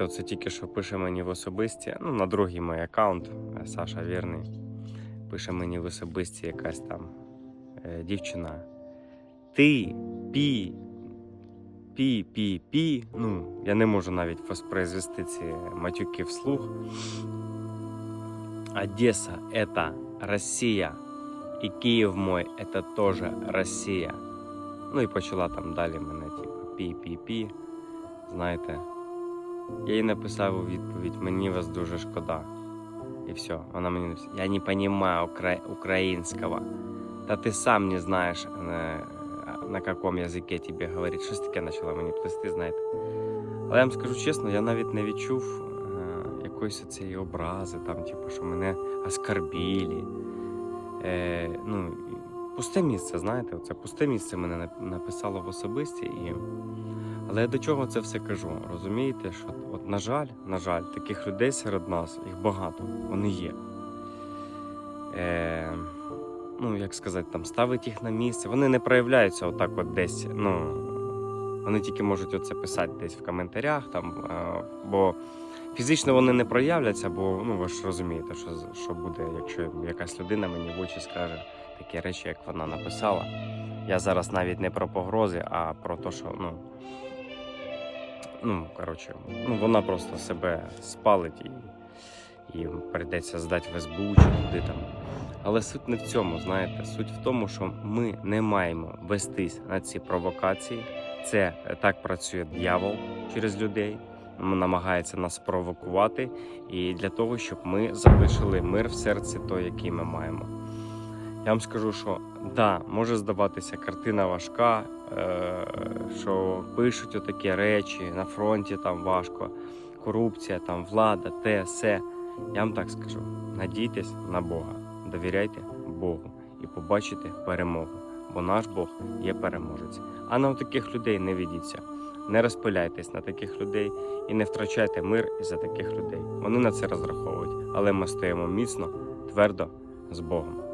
знаєте, оце тільки що пише мені в особисті, ну, на другий мій аккаунт, е, Саша Вірний. Пише мені в особисті якась там е, дівчина. Ти пі. Пі, пі, пі. Ну, я не можу навіть воспроизвести ці матюки вслух. Одесса – это Росія. І Київ мой – это тоже Росія. Ну і почала там далі мене, типу, пі-пі-пі. Знаєте, я їй написав у відповідь, мені вас дуже шкода. І все, вона мені я не понимаю укра... українського. Та ти сам не знаєш, на, на каком язике тебе говорить. Щось таке почала мені плести, знаєте. Але я вам скажу чесно, я навіть не відчув е, якоїсь цієї образи, там, типу, що мене оскорбили. Е, ну, пусте місце, знаєте, це пусте місце мене написало в особисті. І... Але я до чого це все кажу? Розумієте, що от, на жаль, на жаль, таких людей серед нас, їх багато, вони є. Е, ну, як сказати, там ставить їх на місце. Вони не проявляються отак от десь. Ну, вони тільки можуть оце писати десь в коментарях, там, е, бо фізично вони не проявляться, бо ну, ви ж розумієте, що, що буде, якщо якась людина мені в очі скаже такі речі, як вона написала. Я зараз навіть не про погрози, а про те, що ну, ну коротше, ну, вона просто себе спалить і, і прийдеться здати в СБУ чи куди там. Але суть не в цьому, знаєте, суть в тому, що ми не маємо вестись на ці провокації. Це е, так працює дьявол через людей, намагається нас провокувати, і для того, щоб ми залишили мир в серці той, який ми маємо. Я вам скажу, що да, може здаватися картина важка, е, що пишуть отакі речі на фронті там важко, корупція, там влада, те, все. Я вам так скажу: надійтесь на Бога, довіряйте Богу і побачите перемогу, бо наш Бог є переможець. А на таких людей не ведіться. Не розпиляйтесь на таких людей і не втрачайте мир із-за таких людей. Вони на це розраховують, але ми стоїмо міцно, твердо з Богом.